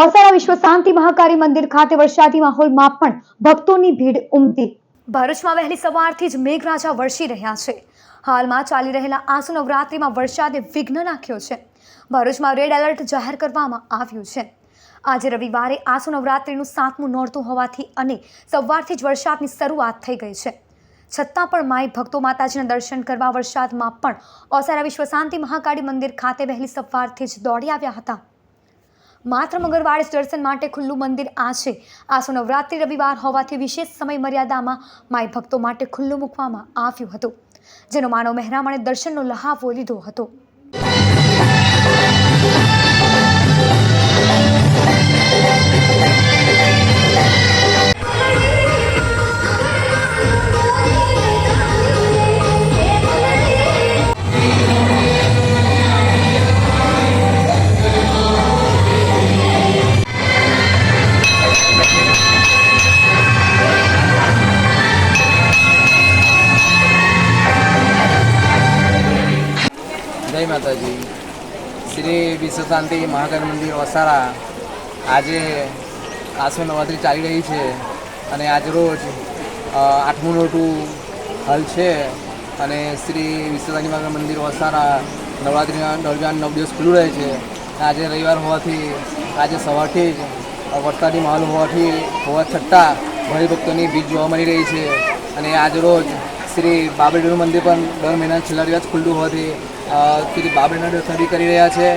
ઓસારા વિશ્વ શાંતિ મહાકાળી મંદિર ખાતે વરસાદી માહોલમાં પણ ભક્તોની ભીડ ઉમટી. ભરૂચમાં વહેલી સવારથી જ મેઘરાજા વરસી રહ્યા છે. હાલમાં ચાલી રહેલા આસુ નવરાત્રિમાં વરસાદે વિઘ્ન નાખ્યો છે. ભરૂચમાં રેડ એલર્ટ જાહેર કરવામાં આવ્યું છે. આજે રવિવારે આસુ નવરાત્રિનું સાતમું નોરતું હોવાથી અને સવારથી જ વરસાદની શરૂઆત થઈ ગઈ છે. છતાં પણ માય ભક્તો માતાજીના દર્શન કરવા વરસાદમાં પણ ઓસારા વિશ્વ શાંતિ મહાકાળી મંદિર ખાતે વહેલી સવારથી જ દોડી આવ્યા હતા. માત્ર મંગળવારે દર્શન માટે ખુલ્લું મંદિર આ છે આસો નવરાત્રિ રવિવાર હોવાથી વિશેષ સમય મર્યાદામાં માય ભક્તો માટે ખુલ્લું મૂકવામાં આવ્યું હતું. જેનો માનવ મહેરામણે દર્શનનો લહાવો લીધો હતો. જય માતાજી. શ્રી વિશ્વ શાંતિ મહાકાળ મંદિર વસારા. આજે આસો નવરાત્રિ ચાલી રહી છે અને આજ રોજ આઠમું નોટું હલ છે અને શ્રી વિશ્વશાંતિ મહાકાલ મંદિર વસારા નવરાત્રિના દરમિયાન નવ દિવસ ખુલ્લું રહે છે. આજે રવિવાર હોવાથી, આજે સવારથી જ વરસાદી માહોલ હોવાથી, હોવા છતાં ભક્તોની ભીડ જોવા મળી રહી છે. અને આજ રોજ શ્રી બાબરડીનું મંદિર પણ દર મહિના છેલ્લા રિવાજ ખુલ્લું હોવાથી શ્રી બાબરીના દર્શન બી કરી રહ્યા છે.